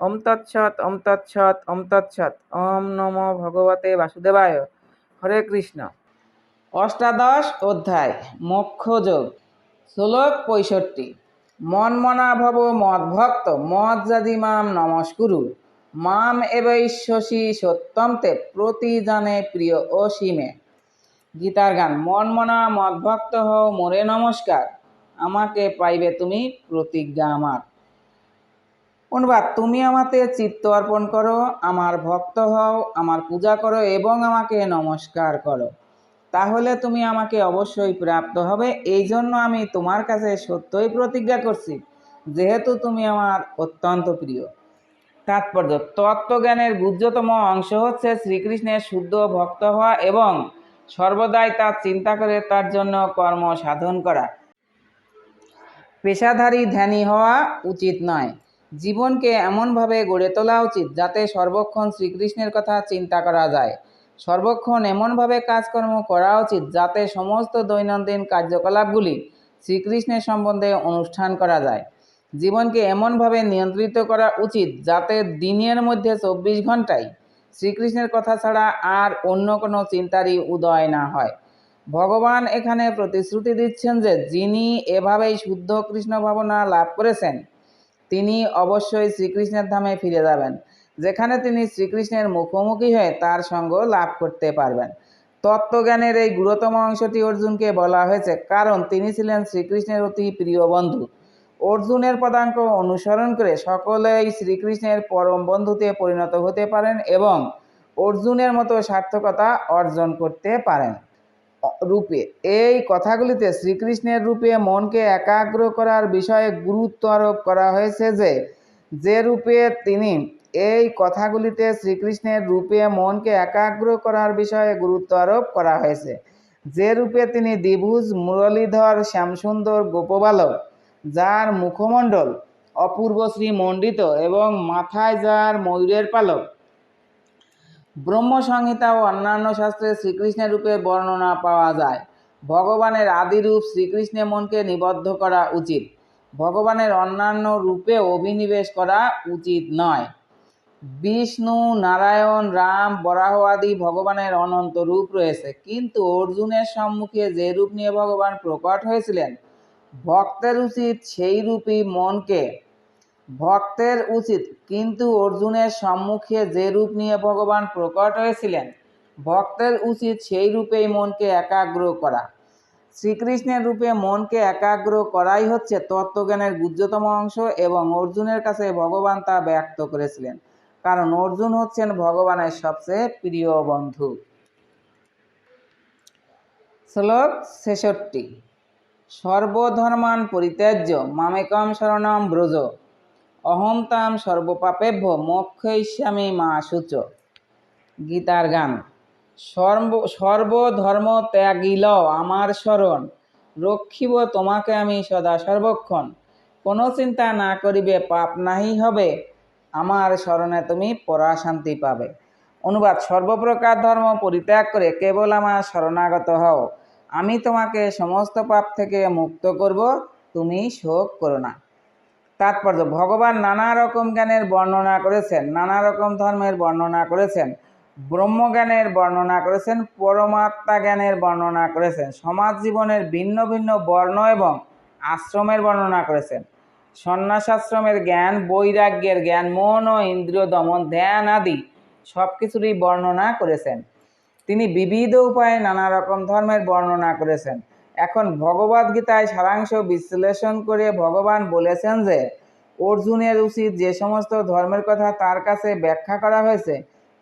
ওম তৎসৎ ওম তৎসৎ ওম তৎসৎ। ওম নমো ভগবতে বাসুদেবায়। হরে কৃষ্ণ। অষ্টাদশ অধ্যায়, মোক্ষযোগ। শ্লোক পঁয়ষট্টি। মনমনা ভব মদ্ভক্ত মজ্জাদি মাম নমস্কুরু। মাম এবৈশ্বসী সত্যম তে প্রতি জানে প্রিয় অসীমে। গীতার গান, মনমনা মদভক্ত হও, মোরে নমস্কার। আমাকে পাইবে তুমি প্রতিজ্ঞা আমার। অনুবাদ, তুমি আমাতে চিত্ত অর্পণ করো, আমার ভক্ত হও, আমার পূজা করো এবং আমাকে নমস্কার করো। তাহলে তুমি আমাকে অবশ্যই প্রাপ্ত হবে এই জন্য আমি তোমার কাছে সত্যই প্রতিজ্ঞা করছি, যেহেতু তুমি আমার অত্যন্ত প্রিয়। তাৎপর্য, তত্ত্বজ্ঞানের গুহ্যতম অংশ হচ্ছে শ্রীকৃষ্ণের শুদ্ধ ভক্ত হওয়া এবং সর্বদাই তার চিন্তা করে তার জন্য কর্ম সাধন করা। পেশাধারী ধ্যানী হওয়া উচিত নয়। জীবনকে এমনভাবে গড়ে তোলা উচিত যাতে সর্বক্ষণ শ্রীকৃষ্ণের কথা চিন্তা করা যায়। সর্বক্ষণ এমনভাবে কাজকর্ম করা উচিত যাতে সমস্ত দৈনন্দিন কার্যকলাপগুলি শ্রীকৃষ্ণের সম্বন্ধে অনুষ্ঠান করা যায়। জীবনকে এমনভাবে নিয়ন্ত্রিত করা উচিত যাতে দিনের মধ্যে চব্বিশ ঘন্টায় শ্রীকৃষ্ণের কথা ছাড়া আর অন্য কোনো চিন্তারই উদয় না হয়। ভগবান এখানে প্রতিশ্রুতি দিচ্ছেন যে যিনি এভাবেই শুদ্ধ কৃষ্ণ ভাবনা লাভ করেছেন তিনি অবশ্যই শ্রীকৃষ্ণের ধামে ফিরে যাবেন, যেখানে তিনি শ্রীকৃষ্ণের মুখোমুখি হয়ে তার সঙ্গ লাভ করতে পারবেন। তত্ত্বজ্ঞানের এই গুরুতম অংশটি অর্জুনকে বলা হয়েছে, কারণ তিনি ছিলেন শ্রীকৃষ্ণের অতি প্রিয় বন্ধু। অর্জুনের পদাঙ্ক অনুসরণ করে সকলেই শ্রীকৃষ্ণের পরম বন্ধুতে পরিণত হতে পারেন এবং অর্জুনের মতো সার্থকতা অর্জন করতে পারেন। রূপে। এই কথাগুলিতে শ্রীকৃষ্ণের রূপে মনকে একাগ্র করার বিষয়ে গুরুত্ব আরোপ করা হয়েছে যে যে রূপে তিনি, এই কথাগুলিতে শ্রীকৃষ্ণের রূপে মনকে একাগ্র করার বিষয়ে গুরুত্ব আরোপ করা হয়েছে। যে রূপে তিনি দ্বিভুজ, মুরলীধর, শ্যামসুন্দর, গোপবালক, যার মুখমণ্ডল অপূর্ব শ্রীমণ্ডিত এবং মাথায় যার ময়ূরের পালক ব্রহ্মসংহিতা ও অন্যান্য শাস্ত্রে শ্রীকৃষ্ণের রূপে বর্ণনা পাওয়া যায়। ভগবানের আদিরূপ শ্রীকৃষ্ণে মনকে নিবদ্ধ করা উচিত। ভগবানের অন্যান্য রূপে অভিনিবেশ করা উচিত নয়। বিষ্ণু, নারায়ণ, রাম, বরাহ আদি ভগবানের অনন্ত রূপ রয়েছে। কিন্তু অর্জুনের সম্মুখে যে রূপ নিয়ে ভগবান প্রকট হয়েছিলেন, ভক্তের উচিত সেই রূপই মনকে ভক্তের উচিত, কিন্তু অর্জুনের সম্মুখে যে রূপ নিয়ে ভগবান প্রকট হয়েছিলেন, ভক্তের উচিত সেই রূপেই মনকে একাগ্র করা। শ্রীকৃষ্ণের রূপে মনকে একাগ্র করাই হচ্ছে তত্ত্বজ্ঞানের গুজ্জতম অংশ এবং অর্জুনের কাছে ভগবান তা ব্যক্ত করেছিলেন। কারণ অর্জুন হচ্ছেন ভগবানের সবচেয়ে প্রিয় বন্ধু। শ্লোক ছেষট্টি। সর্বধর্মান পরিত্যাজ্য, মামেকম শরণম ব্রজ। অহম তাম সর্বপাপেভ্য মোক্ষয়িষ্যামি মা সূচ। গীতার গান। সর্ব, সর্বধর্ম ত্যাগিল আমার শরণ। রক্ষিব তোমাকে আমি সদা সর্বক্ষণ। কোনো চিন্তা না করিবে, পাপ নাহি হবে। আমার স্মরণে তুমি পরাশান্তি পাবে। অনুবাদ, সর্বপ্রকার ধর্ম পরিত্যাগ করে কেবল আমার শরণাগত হও। আমি তোমাকে সমস্ত পাপ থেকে মুক্ত করব, তুমি শোক করো না। তাৎপর্য, ভগবান নানা রকম জ্ঞানের বর্ণনা করেছেন, নানা রকম ধর্মের বর্ণনা করেছেন ব্রহ্মজ্ঞানের বর্ণনা করেছেন, পরমাত্মা জ্ঞানের বর্ণনা করেছেন, সমাজ জীবনের ভিন্ন ভিন্ন বর্ণ এবং আশ্রমের বর্ণনা করেছেন। সন্ন্যাসাশ্রমের জ্ঞান, বৈরাগ্যের জ্ঞান, মন ও ইন্দ্রিয় দমন, ধ্যান আদি সব কিছুরই বর্ণনা করেছেন। তিনি বিবিধ উপায়ে নানা রকম ধর্মের বর্ণনা করেছেন। এখন ভগবদ গীতায় সারাংশ বিশ্লেষণ করে ভগবান বলেছেন যে, অর্জুনের উচিত যে সমস্ত ধর্মের কথা তার কাছে ব্যাখ্যা করা হয়েছে,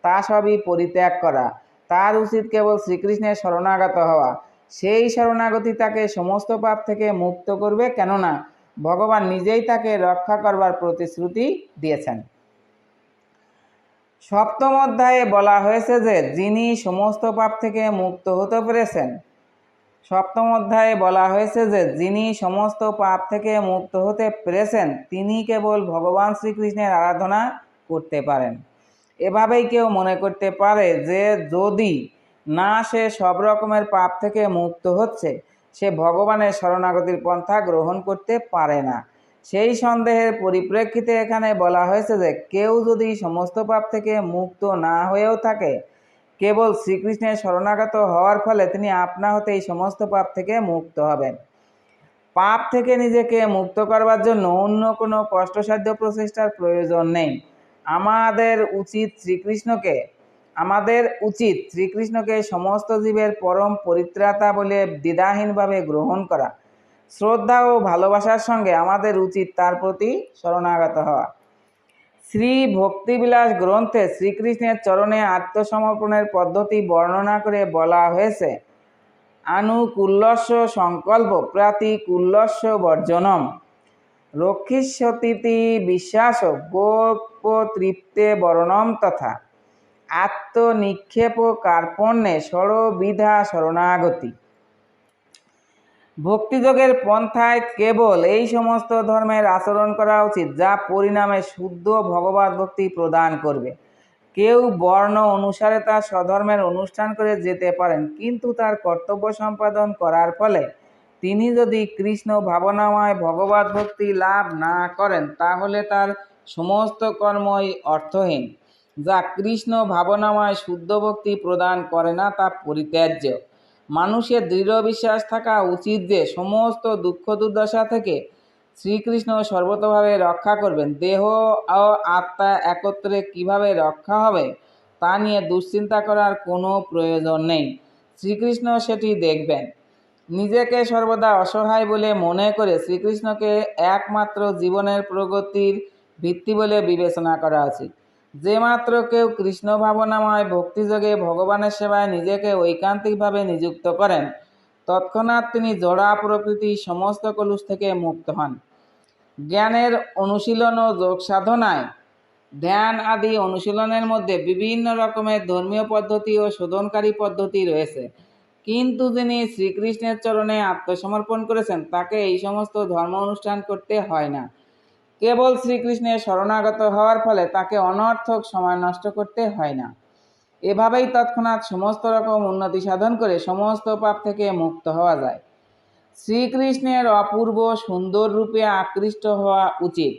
তা সবই পরিত্যাগ করা। তার উচিত কেবল শ্রীকৃষ্ণের শরণাগত হওয়া। সেই শরণাগতি তাকে সমস্ত পাপ থেকে মুক্ত করবে কেননা, ভগবান নিজেই তাকে রক্ষা করবার প্রতিশ্রুতি দিয়েছেন। সপ্তম অধ্যায়ে বলা হয়েছে যে, যিনি সমস্ত পাপ থেকে মুক্ত হতে পেরেছেন সপ্তম অধ্যায়ে বলা হয়েছে যে, যিনি সমস্ত পাপ থেকে মুক্ত হতে পেরেছেন, তিনি কেবল ভগবান শ্রীকৃষ্ণের আরাধনা করতে পারেন। এভাবেই কেউ মনে করতে পারে যে, যদি না সে সব রকমের পাপ থেকে মুক্ত হচ্ছে, সে ভগবানের শরণাগতির পন্থা গ্রহণ করতে পারে না। সেই সন্দেহের পরিপ্রেক্ষিতে এখানে বলা হয়েছে যে, কেউ যদি সমস্ত পাপ থেকে মুক্ত না হয়েও থাকে কেবল শ্রীকৃষ্ণের শরণাগত হওয়ার ফলে তিনি আপনা হতে এই সমস্ত পাপ থেকে মুক্ত হবেন। পাপ থেকে নিজেকে মুক্ত করবার জন্য অন্য কোনো কষ্টসাধ্য প্রচেষ্টার প্রয়োজন নেই। আমাদের উচিত শ্রীকৃষ্ণকে, আমাদের উচিত শ্রীকৃষ্ণকে সমস্ত জীবের পরম পরিত্রাতা বলে দ্বিধাহীনভাবে গ্রহণ করা। শ্রদ্ধা ও ভালোবাসার সঙ্গে আমাদের উচিত তার প্রতি শরণাগত হওয়া। শ্রী ভক্তিবিলাস গ্রন্থে শ্রীকৃষ্ণের চরণে আত্মসমর্পণের পদ্ধতি বর্ণনা করে বলা হয়েছে। আনুকুল্লস্য সংকল্প প্রাতিকূল্যস্য বর্জনম। রক্ষিষ্যতীতি বিশ্বাস গোপ তৃপ্তে বর্ণম তথা আত্মনিক্ষেপ কার্পণ্যে সরবিধা শরণাগতি। ভক্তিযোগের পন্থায় কেবল এই সমস্ত ধর্মের আচরণ করা উচিত, যা পরিণামে শুদ্ধ ভগবত ভক্তি প্রদান করবে। কেউ বর্ণ অনুসারে তার স্বধর্মের অনুষ্ঠান করে যেতে পারেন, কিন্তু তার কর্তব্য সম্পাদন করার ফলে তিনি যদি কৃষ্ণ ভাবনাময় ভগবত ভক্তি লাভ না করেন, তাহলে তার সমস্ত কর্মই অর্থহীন। যা কৃষ্ণ ভাবনাময় শুদ্ধ ভক্তি প্রদান করে না, তা পরিত্যাজ্য। মানুষের দৃঢ় বিশ্বাস থাকা উচিত যে সমস্ত দুঃখ দুর্দশা থেকে শ্রীকৃষ্ণ সর্বতভাবে রক্ষা করবেন। দেহ ও আত্মা একত্রে কীভাবে রক্ষা হবে, তা নিয়ে দুশ্চিন্তা করার কোনো প্রয়োজন নেই। শ্রীকৃষ্ণ সেটি দেখবেন। নিজেকে সর্বদা অসহায় বলে মনে করে শ্রীকৃষ্ণকে একমাত্র জীবনের প্রগতির ভিত্তি বলে বিবেচনা করা উচিত। যে মাত্র কেউ কৃষ্ণ ভাবনাময় ভক্তিযোগে ভগবানের সেবায় নিজেকে ঐকান্তিকভাবে নিযুক্ত করেন, তৎক্ষণাৎ তিনি জড়া প্রকৃতি সমস্ত কলুষ থেকে মুক্ত হন। জ্ঞানের অনুশীলন ও যোগ সাধনায় ধ্যান আদি অনুশীলনের মধ্যে বিভিন্ন রকমের ধর্মীয় পদ্ধতি ও শোধনকারী পদ্ধতি রয়েছে। কিন্তু যিনি শ্রীকৃষ্ণের চরণে আত্মসমর্পণ করেছেন, তাকে এই সমস্ত ধর্ম অনুষ্ঠান করতে হয় না। কেবল শ্রীকৃষ্ণের শরণাগত হওয়ার ফলে তাকে অনর্থক সময় নষ্ট করতে হয় না। এভাবেই তৎক্ষণাৎ সমস্ত রকম উন্নতি সাধন করে সমস্ত পাপ থেকে মুক্ত হওয়া যায়। শ্রীকৃষ্ণের অপূর্ব সুন্দর রূপে আকৃষ্ট হওয়া উচিত।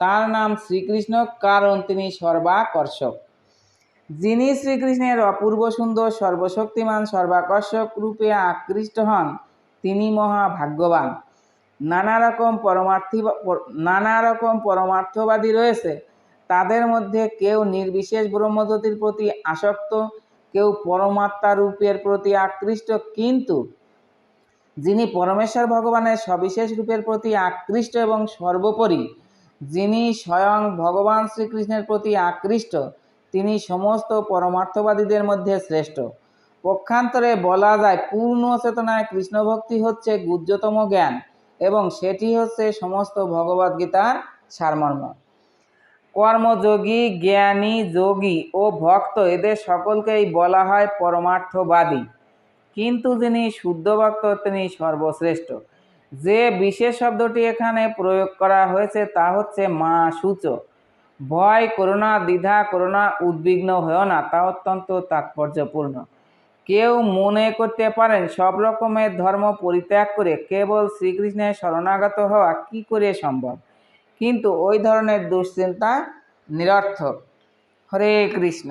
তার নাম শ্রীকৃষ্ণ, কারণ তিনি সর্বাকর্ষক। যিনি শ্রীকৃষ্ণের অপূর্ব সুন্দর সর্বশক্তিমান, সর্বাকর্ষক রূপে আকৃষ্ট হন, তিনি মহা ভাগ্যবান নানা রকম পরমার্থী নানা রকম পরমার্থবাদী রয়েছে। তাদের মধ্যে কেউ নির্বিশেষ ব্রহ্মজ্যোতির প্রতি আসক্ত, কেউ পরমাত্মা রূপের প্রতি আকৃষ্ট, কিন্তু যিনি পরমেশ্বর ভগবানের সবিশেষ রূপের প্রতি আকৃষ্ট এবং সর্বোপরি, যিনি স্বয়ং ভগবান শ্রীকৃষ্ণের প্রতি আকৃষ্ট, তিনি সমস্ত পরমার্থবাদীদের মধ্যে শ্রেষ্ঠ। পক্ষান্তরে বলা যায়, পূর্ণ চেতনায় কৃষ্ণভক্তি হচ্ছে গুজ্জতম জ্ঞান। এবং সেটি হচ্ছে সমস্ত ভগবদ্গীতার সারমর্ম। কর্মযোগী, জ্ঞানী, যোগী ও ভক্ত এদের সকলকেই বলা হয় পরমার্থবাদী। কিন্তু যিনি শুদ্ধ ভক্ত, তিনি সর্বশ্রেষ্ঠ। যে বিশেষ শব্দটি এখানে প্রয়োগ করা হয়েছে তা হচ্ছে মা সূচ। ভয় করোনা দ্বিধা করোনা উদ্বিগ্ন হয়েও না তা অত্যন্ত তাৎপর্যপূর্ণ। কেউ মনে করতে পারেন সব রকমের ধর্ম পরিত্যাগ করে কেবল শ্রীকৃষ্ণের শরণাগত হওয়া কি করে সম্ভব? কিন্তু ওই ধরনের দুশ্চিন্তা নিরর্থক। হরে কৃষ্ণ।